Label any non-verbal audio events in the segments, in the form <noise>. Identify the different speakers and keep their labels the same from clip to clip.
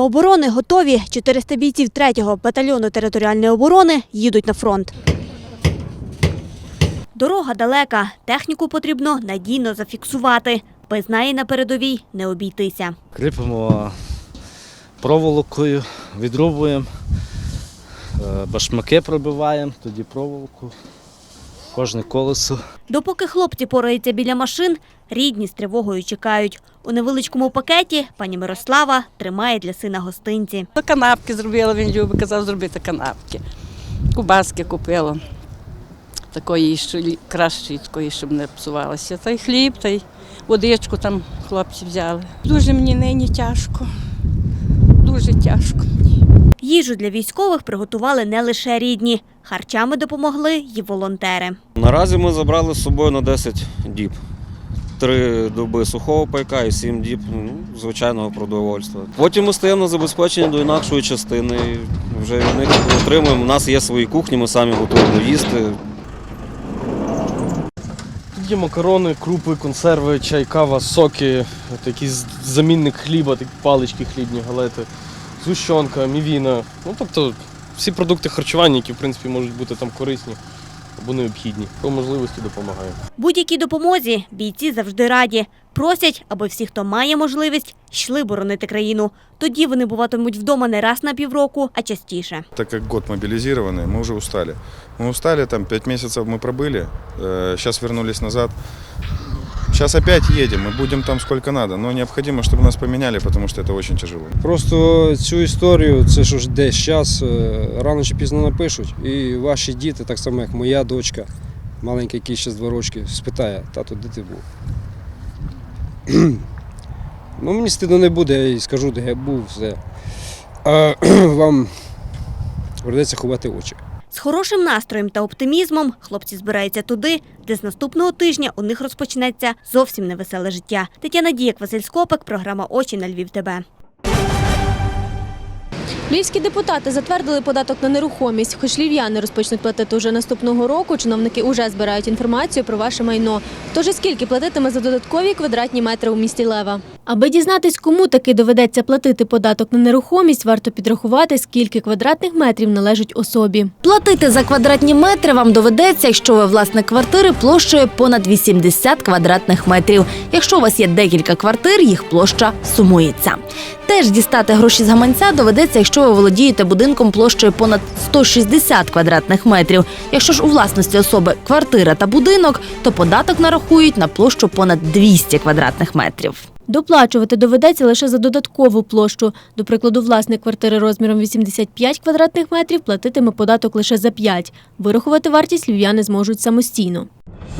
Speaker 1: Оборони готові. 400 бійців 3-го батальйону територіальної оборони їдуть на фронт. Дорога далека. Техніку потрібно надійно зафіксувати. Без неї на передовій не обійтися.
Speaker 2: Кріпимо проволокою, відрубуємо, е, башмаки пробиваємо, тоді проволоку, кожне колесо.
Speaker 1: Допоки хлопці пораються біля машин, рідні з тривогою чекають. У невеличкому пакеті пані Мирослава тримає для сина гостинці.
Speaker 3: Канапки зробила, він любить, казав зробити канапки. Кубаски купила. Такої, що кращої, такої, щоб не псувалася. Та й хліб, та й водичку там хлопці взяли. Дуже мені нині тяжко. Дуже тяжко.
Speaker 1: Їжу для військових приготували не лише рідні. Харчами допомогли й волонтери.
Speaker 4: Наразі ми забрали з собою на 10 діб. Три доби сухого пайка і сім діб ну, звичайного продовольства. Потім ми стаємо на забезпечення до інакшої частини. і Вже від них отримуємо. У нас є свої кухні, ми самі готуємо їсти.
Speaker 5: Є макарони, крупи, консерви, чай, кава, соки, от якийсь замінник хліба, такі палички хлібні, галети, зущонка, мівіна. Ну тобто всі продукти харчування, які в принципі можуть бути там корисні або необхідні. По можливості допомагаємо.
Speaker 1: Будь-якій допомозі бійці завжди раді. Просять, аби всі, хто має можливість, йшли боронити країну. Тоді вони буватимуть вдома не раз на півроку, а частіше.
Speaker 6: Так как год мобилизированные, мы уже устали. Мы устали, там пять месяцев мы пробыли, сейчас вернулись назад. Сейчас опять едем, мы будем там сколько надо, но необходимо, чтобы нас поменяли, потому что это очень тяжело.
Speaker 7: Просто цю історію, це ж уже десь час, е, рано чи пізно напишуть. І ваші діти, так само як моя дочка, маленька, якій ще з два рочки, спитає, тато, де ти був? <clears throat> ну, мені стидно не буде, я їй скажу, де я був, все. А <clears throat> вам придеться ховати очі.
Speaker 1: З хорошим настроєм та оптимізмом хлопці збираються туди, де з наступного тижня у них розпочнеться зовсім невеселе життя. Тетяна Дієк, Василь Скопик, програма Очі на Львів. ТБ.
Speaker 8: Львівські депутати затвердили податок на нерухомість. Хоч львів'яни розпочнуть платити уже наступного року, чиновники уже збирають інформацію про ваше майно. Хто ж і скільки платитиме за додаткові квадратні метри у місті Лева? Аби дізнатись, кому таки доведеться платити податок на нерухомість, варто підрахувати, скільки квадратних метрів належить особі.
Speaker 9: Платити за квадратні метри вам доведеться, якщо ви власник квартири площею понад 80 квадратних метрів. Якщо у вас є декілька квартир, їх площа сумується. Теж дістати гроші з гаманця доведеться, якщо ви володієте будинком площею понад 160 квадратних метрів. Якщо ж у власності особи квартира та будинок, то податок нарахують на площу понад 200 квадратних метрів.
Speaker 8: Доплачувати доведеться лише за додаткову площу. До прикладу, власник квартири розміром 85 квадратних метрів платитиме податок лише за 5. Вирахувати вартість львів'яни зможуть самостійно.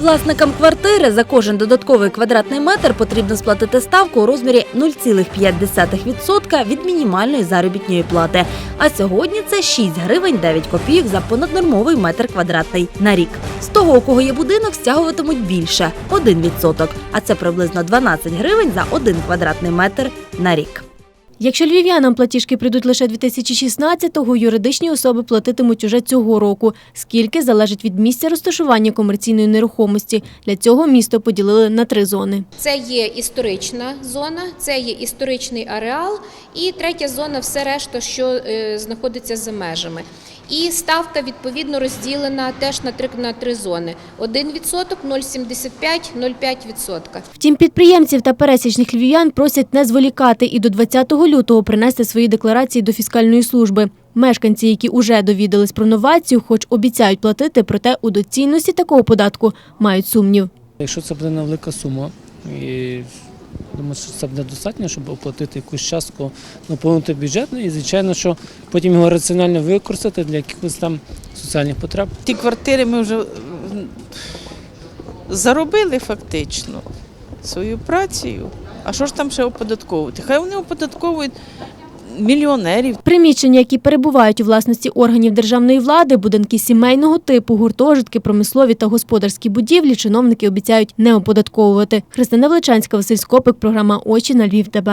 Speaker 9: Власникам квартири за кожен додатковий квадратний метр потрібно сплатити ставку у розмірі 0,5% від мінімальної заробітної плати. А сьогодні це 6 гривень 9 копійок за понаднормовий метр квадратний на рік. З того, у кого є будинок, стягуватимуть більше 1%, а це приблизно 12 гривень за 1 квадратний метр на рік.
Speaker 8: Якщо львів'янам платіжки прийдуть лише 2016-го, юридичні особи платитимуть уже цього року. Скільки залежить від місця розташування комерційної нерухомості. Для цього місто поділили на три зони.
Speaker 10: Це є історична зона, це є історичний ареал, і третя зона все решта, що е, знаходиться за межами. І ставка відповідно розділена теж на три на три зони: 1%, 0,75%, 0,5%.
Speaker 8: Втім, підприємців та пересічних львів'ян просять не зволікати і до 20 лютого принести свої декларації до фіскальної служби. Мешканці, які уже довідались про новацію, хоч обіцяють платити, проте у доцільності такого податку мають сумнів.
Speaker 11: Якщо це буде невелика сума, і думаю, що це буде достатньо, щоб оплатити якусь частку, наповнити бюджет, ну, і звичайно, що потім його раціонально використати для якихось там соціальних потреб.
Speaker 3: Ті квартири ми вже заробили фактично свою працею. А що ж там ще оподатковувати? Хай вони оподатковують мільйонерів.
Speaker 8: Приміщення, які перебувають у власності органів державної влади, будинки сімейного типу, гуртожитки, промислові та господарські будівлі, чиновники обіцяють не оподатковувати. Христина Величанська, Василь Скопик, програма Очі на Львів. ТБ.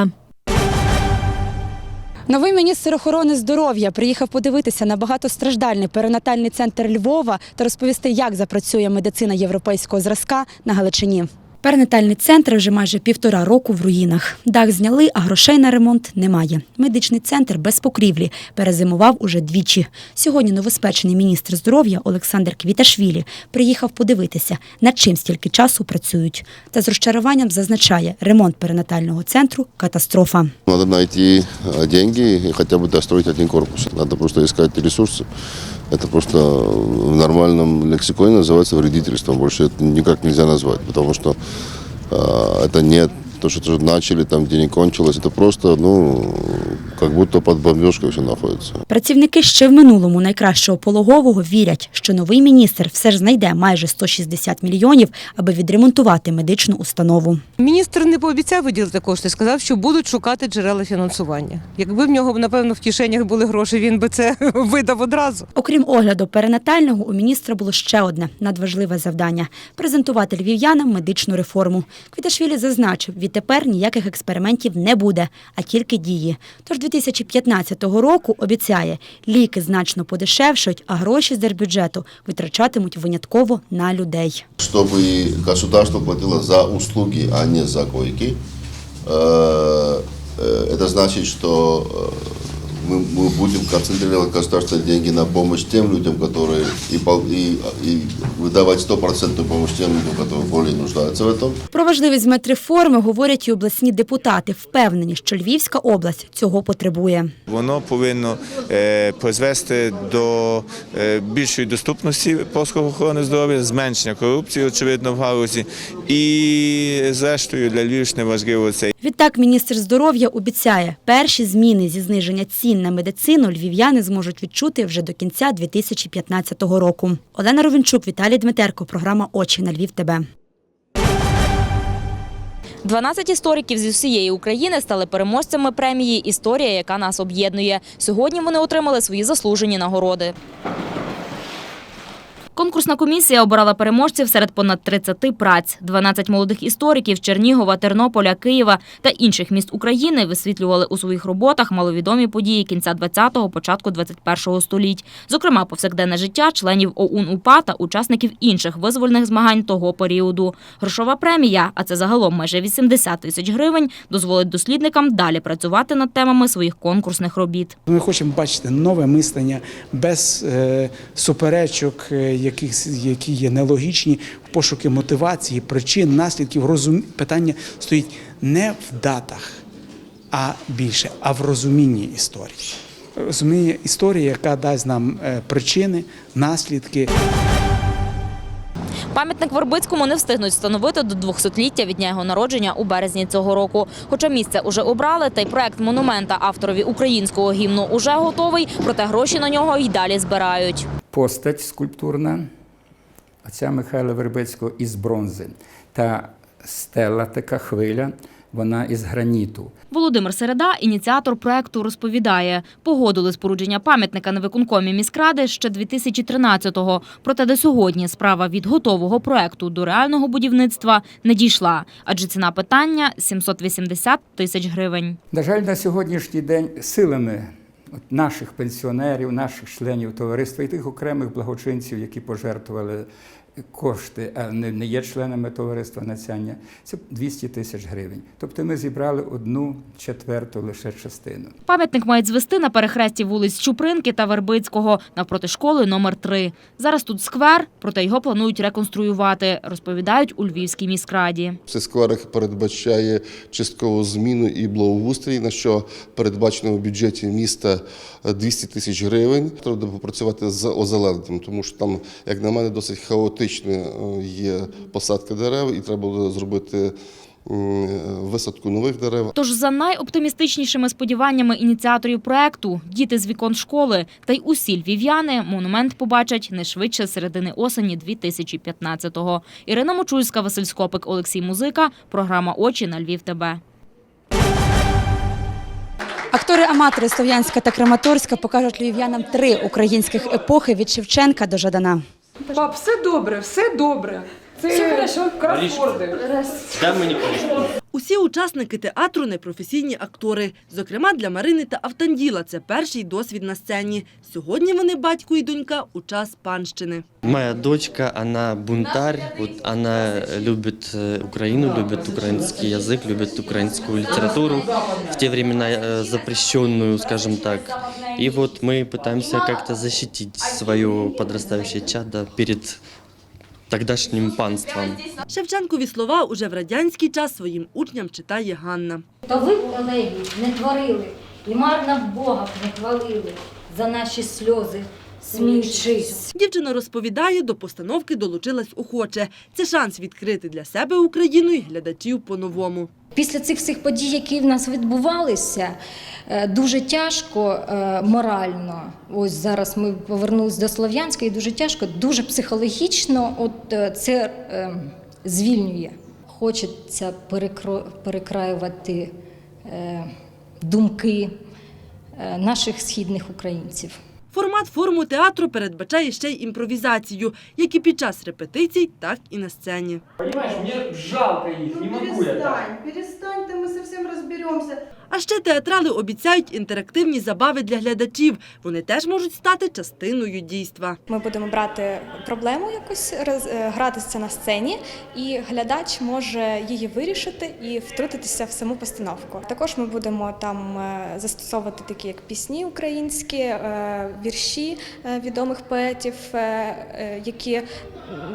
Speaker 12: Новий міністр охорони здоров'я приїхав подивитися на багатостраждальний перинатальний центр Львова та розповісти, як запрацює медицина європейського зразка на Галичині. Перинатальний центр вже майже півтора року в руїнах. Дах зняли, а грошей на ремонт немає. Медичний центр без покрівлі перезимував уже двічі. Сьогодні новоспечений міністр здоров'я Олександр Квіташвілі приїхав подивитися, над чим стільки часу працюють. Та з розчаруванням зазначає, ремонт перинатального центру катастрофа.
Speaker 13: Надо найти э, деньги и хотя бы достроить один корпус. Надо просто искать ресурсы. Это просто в нормальном лексиконе называется вредительством. Больше это никак нельзя назвать, потому что э, это не то, что тоже начали, там денег кончилось. Это просто, ну, как будто под бомбежкой все находится.
Speaker 12: Працівники ще в минулому найкращого пологового вірять, що новий міністр все ж знайде майже 160 мільйонів, аби відремонтувати медичну установу.
Speaker 14: Міністр не пообіцяв виділити кошти, сказав, що будуть шукати джерела фінансування. Якби в нього, напевно, в кишенях були гроші, він би це <laughs> видав одразу.
Speaker 12: Окрім огляду перинатального, у міністра було ще одне надважливе завдання презентувати львів'янам медичну реформу. Квіташвілі зазначив, відтепер ніяких експериментів не буде, а тільки дії. Тож 2015 року обіцяє, ліки значно подешевшують, а гроші з держбюджету витрачатимуть винятково на людей.
Speaker 13: Чтобы государство платило за услуги, а не за койки. Э, э, Это значит, что э, мы, мы будем концентрировать государственные деньги на помощь тем людям, которые и, пол- и, и выдавать стопроцентную помощь тем людям, которые более нуждаются в этом.
Speaker 12: Про важливість медреформи говорять і обласні депутати, впевнені, що Львівська область цього потребує.
Speaker 15: Воно повинно е, призвести до е, більшої доступності послуг охорони здоров'я, зменшення корупції, очевидно, в галузі. І зрештою для Львівщини важливо це
Speaker 12: Відтак міністр здоров'я обіцяє, перші зміни зі зниження цін на медицину львів'яни зможуть відчути вже до кінця 2015 року. Олена Ровенчук, Віталій Дмитерко, програма Очі на Львів. ТБ.
Speaker 16: 12 істориків зі всієї України стали переможцями премії Історія, яка нас об'єднує. Сьогодні вони отримали свої заслужені нагороди. Конкурсна комісія обирала переможців серед понад 30 праць. 12 молодих істориків Чернігова, Тернополя, Києва та інших міст України висвітлювали у своїх роботах маловідомі події кінця 20-го, початку 21-го століть. Зокрема, повсякденне життя членів ОУН УПА та учасників інших визвольних змагань того періоду. Грошова премія, а це загалом майже 80 тисяч гривень, дозволить дослідникам далі працювати над темами своїх конкурсних робіт.
Speaker 17: Ми хочемо бачити нове мислення без е, суперечок, е, яких, які є нелогічні, пошуки мотивації, причин, наслідків. Розум... Питання стоїть не в датах, а більше, а в розумінні історії. Розуміння історії, яка дасть нам е, причини, наслідки.
Speaker 16: Пам'ятник Вербицькому не встигнуть встановити до 200-ліття від дня його народження у березні цього року. Хоча місце уже обрали, та й проект монумента авторові українського гімну уже готовий, проте гроші на нього й далі збирають.
Speaker 18: Постать скульптурна отця Михайла Вербицького із бронзи та стела, така хвиля, вона із граніту.
Speaker 16: Володимир Середа, ініціатор проекту, розповідає, погодили спорудження пам'ятника на виконкомі міськради ще 2013-го. Проте до сьогодні справа від готового проекту до реального будівництва не дійшла, адже ціна питання 780 тисяч гривень.
Speaker 18: На жаль, на сьогоднішній день силами наших пенсіонерів, наших членів товариства і тих окремих благочинців, які пожертвували кошти, а не, не є членами товариства Нацяння, це 200 тисяч гривень. Тобто ми зібрали одну четверту лише частину.
Speaker 16: Пам'ятник мають звести на перехресті вулиць Чупринки та Вербицького навпроти школи номер 3 Зараз тут сквер, проте його планують реконструювати, розповідають у Львівській міськраді.
Speaker 13: Цей сквер передбачає часткову зміну і благоустрій, на що передбачено в бюджеті міста 200 тисяч гривень. Треба попрацювати з озелененням, тому що там, як на мене, досить хаотична е, є посадка дерев, і треба буде зробити висадку нових дерев.
Speaker 16: Тож за найоптимістичнішими сподіваннями ініціаторів проекту діти з вікон школи та й усі львів'яни монумент побачать не швидше середини осені 2015-го. Ірина Мочульська, Василь Скопик, Олексій Музика. Програма Очі на Львів. ТБ.
Speaker 12: Актори-аматори Слов'янська та Краматорська покажуть львів'янам три українських епохи від Шевченка до Жадана.
Speaker 19: Пап, все добре, все добре. Це кросворди.
Speaker 5: Дай мені
Speaker 19: Усі учасники театру непрофесійні актори. Зокрема, для Марини та Автанділа це перший досвід на сцені. Сьогодні вони батько і донька у час панщини.
Speaker 20: Моя дочка, она бунтарь, вот она любит э, Украину, любит украинский язык, любит украинскую литературу, в те времена э, запрещенную, скажем так. И вот мы пытаемся как-то защитить свое подрастающее чадо перед тогдашним панством.
Speaker 19: Шевченкові слова уже в радянський час своїм учням читає Ганна.
Speaker 21: То ви, колеги, не творили і марно Бога б не хвалили за наші сльози, сміючись.
Speaker 19: Дівчина розповідає, до постановки долучилась охоче. Це шанс відкрити для себе Україну і глядачів по-новому.
Speaker 21: Після цих всіх подій, які в нас відбувалися, е, дуже тяжко е, морально. Ось зараз ми повернулися до Слов'янська, і дуже тяжко, дуже психологічно. От е, це звільнює. Хочеться перекраювати думки наших східних українців.
Speaker 19: Формат форму театру передбачає ще й імпровізацію, як і під час репетицій, так і на сцені.
Speaker 22: Понимаешь, мне жалко їх, не могу я так.
Speaker 23: Перестань, перестань, ты мы совсем разберемся.
Speaker 19: А ще театрали обіцяють інтерактивні забави для глядачів. Вони теж можуть стати частиною дійства.
Speaker 24: Ми будемо брати проблему якусь, е, гратися на сцені, і глядач може її вирішити і втрутитися в саму постановку. Також ми будемо там е, застосовувати такі як пісні українські, е, вірші відомих поетів, які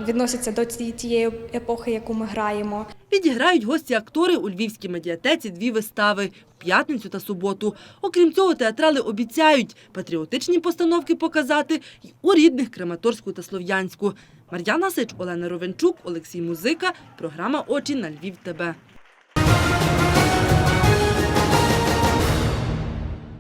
Speaker 24: відносяться до тієї епохи, яку ми граємо.
Speaker 19: Відіграють гості-актори у Львівській медіатеці дві вистави п'ятницю та суботу. Окрім цього, театрали обіцяють патріотичні постановки показати й у рідних Краматорську та Слов'янську. Мар'яна Сич, Олена Ровенчук, Олексій Музика. Програма Очі на Львів. ТБ.